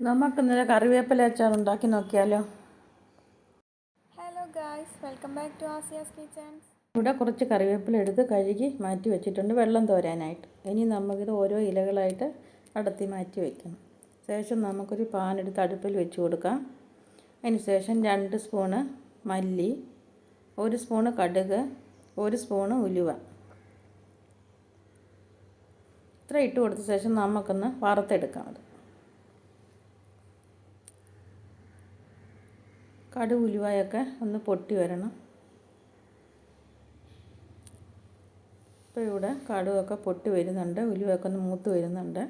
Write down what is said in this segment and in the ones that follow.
നമുക്ക് ഇന്നലെ കറിവേപ്പില അച്ചാർ ഉണ്ടാക്കി നോക്കിയാലോ? Hello guys welcome back to Asiya's kitchen ഇവിടെ കുറച്ച് കറിവേപ്പില എടുത്ത് കഴുകി മാറ്റി വെച്ചിട്ടുണ്ട് വെള്ളം തോരാനായിട്ട്. ഇനി നമുക്കിത് ഓരോ ഇലകളായിട്ട് അടത്തി മാറ്റി വയ്ക്കണം ശേഷം നമുക്കൊരു പാൻ എടുത്ത് അടുപ്പിൽ വെച്ച് കൊടുക്കാം. അതിന് ശേഷം രണ്ട് സ്പൂണ് മല്ലി ഒരു സ്പൂണ് കടുക് ഒരു സ്പൂണ് ഉലുവ. ഇത്ര ഇട്ട് കൊടുത്ത ശേഷം നമുക്കൊന്ന് വറുത്തെടുക്കാം അത്. കടുക് ഉലുവായൊക്കെ ഒന്ന് പൊട്ടി വരണം. ഇപ്പോൾ ഇവിടെ കടുവൊക്കെ പൊട്ടി വരുന്നുണ്ട് ഉലുവയൊക്കെ ഒന്ന് മൂത്ത് വരുന്നുണ്ട്.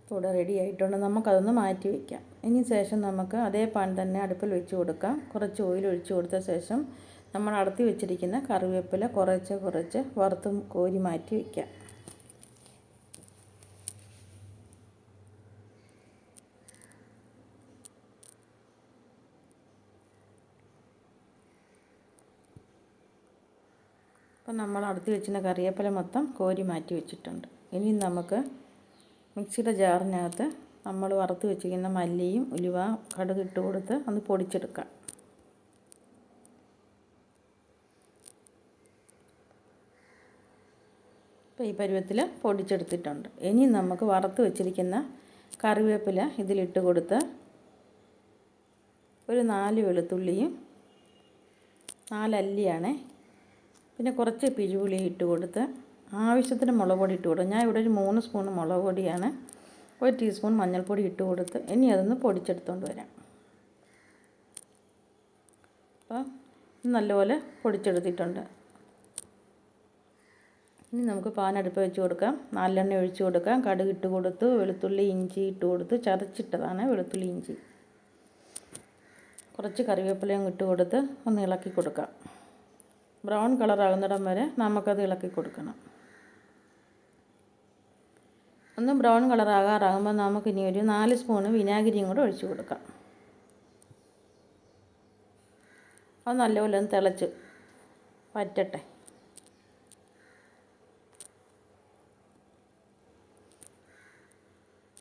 ഇപ്പോൾ ഇവിടെ റെഡി ആയിട്ടുണ്ട്. നമുക്കതൊന്ന് മാറ്റി വയ്ക്കാം ഇനി ശേഷം നമുക്ക് അതേ പാൻ തന്നെ അടുപ്പിൽ വെച്ച് കൊടുക്കാം. കുറച്ച് ഓയിൽ ഒഴിച്ച് കൊടുത്ത ശേഷം നമ്മൾ അടുത്തി വെച്ചിരിക്കുന്ന കറിവേപ്പില കുറച്ച് കുറച്ച് വറുത്ത് കോരി മാറ്റി വയ്ക്കാം അപ്പം നമ്മൾ അടുത്ത് വെച്ചിരുന്ന കറിവേപ്പില മൊത്തം കോരി മാറ്റി വെച്ചിട്ടുണ്ട്. ഇനി നമുക്ക് മിക്സിയുടെ ജാറിനകത്ത് നമ്മൾ വറുത്ത് വെച്ചിരിക്കുന്ന മല്ലിയും ഉലുവ കടുക് ഇട്ട് കൊടുത്ത് ഒന്ന് പൊടിച്ചെടുക്കാം. ഇപ്പോൾ ഈ പരുവത്തിൽ പൊടിച്ചെടുത്തിട്ടുണ്ട്. ഇനി നമുക്ക് വറുത്ത് വെച്ചിരിക്കുന്ന കറിവേപ്പില ഇതിലിട്ട് കൊടുത്ത് ഒരു നാല് വെളുത്തുള്ളിയും നാലല്ലിയാണേ പിന്നെ കുറച്ച് പിഴുപുളി ഇട്ട് കൊടുത്ത് ആവശ്യത്തിന് മുളക് പൊടി ഇട്ട് കൊടുക്കും ഞാൻ ഇവിടെ ഒരു മൂന്ന് സ്പൂൺ മുളക് പൊടിയാണ്. ഒരു ടീസ്പൂൺ മഞ്ഞൾപ്പൊടി ഇട്ട് കൊടുത്ത് ഇനി അതൊന്ന് പൊടിച്ചെടുത്തുകൊണ്ട് വരാം. അപ്പോൾ നല്ലപോലെ പൊടിച്ചെടുത്തിട്ടുണ്ട്. ഇനി നമുക്ക് പാൻ അടുപ്പ് വെച്ച് കൊടുക്കാം. നാലെണ്ണ ഒഴിച്ച് കൊടുക്കാം. കടുക് ഇട്ട് കൊടുത്ത് വെളുത്തുള്ളി ഇഞ്ചി ഇട്ട് കൊടുത്ത്. ചതച്ചിട്ടതാണ് വെളുത്തുള്ളി ഇഞ്ചി. കുറച്ച് കറിവേപ്പിലയും ഇട്ട് കൊടുത്ത് ഒന്ന് ഇളക്കി കൊടുക്കാം. ബ്രൗൺ കളറാകുന്നിടം വരെ നമുക്കത് ഇളക്കി കൊടുക്കണം. ഒന്ന് ബ്രൗൺ കളറാകാറാകുമ്പോൾ നമുക്കിനി ഒരു നാല് സ്പൂണ് വിനാഗിരിയും കൂടെ ഒഴിച്ചു കൊടുക്കാം. അത് നല്ലപോലെ ഒന്ന് തിളച്ച് പറ്റട്ടെ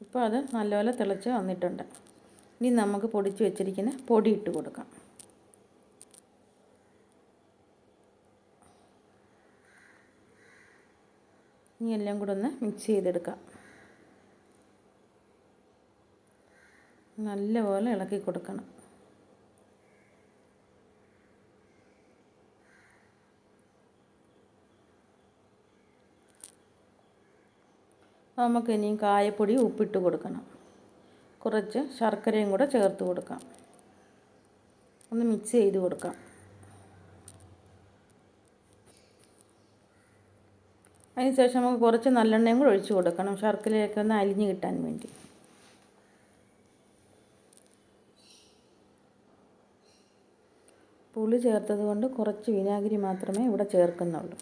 ഇപ്പോൾ അത് നല്ലപോലെ തിളച്ച് വന്നിട്ടുണ്ട്. ഇനി നമുക്ക് പൊടിച്ച് വെച്ചിരിക്കുന്ന പൊടി ഇട്ട് കൊടുക്കാം. ഇനി എല്ലാം കൂടെ ഒന്ന് മിക്സ് ചെയ്തെടുക്കാം. നല്ലപോലെ ഇളക്കി കൊടുക്കണം. നമുക്ക് ഇനിയും കായപ്പൊടി ഉപ്പിട്ട് കൊടുക്കണം. കുറച്ച് ശർക്കരയും കൂടെ ചേർത്ത് കൊടുക്കാം. ഒന്ന് മിക്സ് ചെയ്ത് കൊടുക്കാം. അതിന് ശേഷം നമുക്ക് കുറച്ച് നല്ലെണ്ണയും കൂടെ ഒഴിച്ച് കൊടുക്കണം. ശർക്കരയൊക്കെ ഒന്ന് അലിഞ്ഞ് കിട്ടാൻ വേണ്ടി. പുളി ചേർത്തത് കൊണ്ട് കുറച്ച് വിനാഗിരി മാത്രമേ ഇവിടെ ചേർക്കുന്നുള്ളൂ.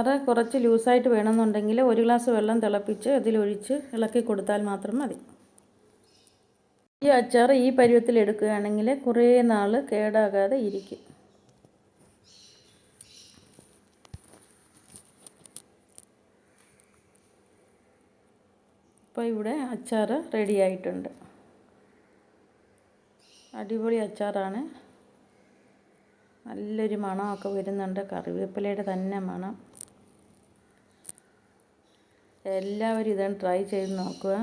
അത് കുറച്ച് ലൂസായിട്ട് വേണമെന്നുണ്ടെങ്കിൽ ഒരു ഗ്ലാസ് വെള്ളം തിളപ്പിച്ച് അതിലൊഴിച്ച് ഇളക്കി കൊടുത്താൽ മാത്രം മതി. ഈ അച്ചാർ ഈ പരുവത്തിൽ എടുക്കുകയാണെങ്കിൽ കുറേ നാൾ കേടാകാതെ ഇരിക്കും. ഇപ്പോൾ ഇവിടെ അച്ചാർ റെഡി ആയിട്ടുണ്ട്. അടിപൊളി അച്ചാറാണ്. നല്ലൊരു മണമൊക്കെ വരുന്നുണ്ട്. കറിവേപ്പിലയുടെ തന്നെ മണം. എല്ലാവരും ഇതാണ് ട്രൈ ചെയ്ത് നോക്കുക.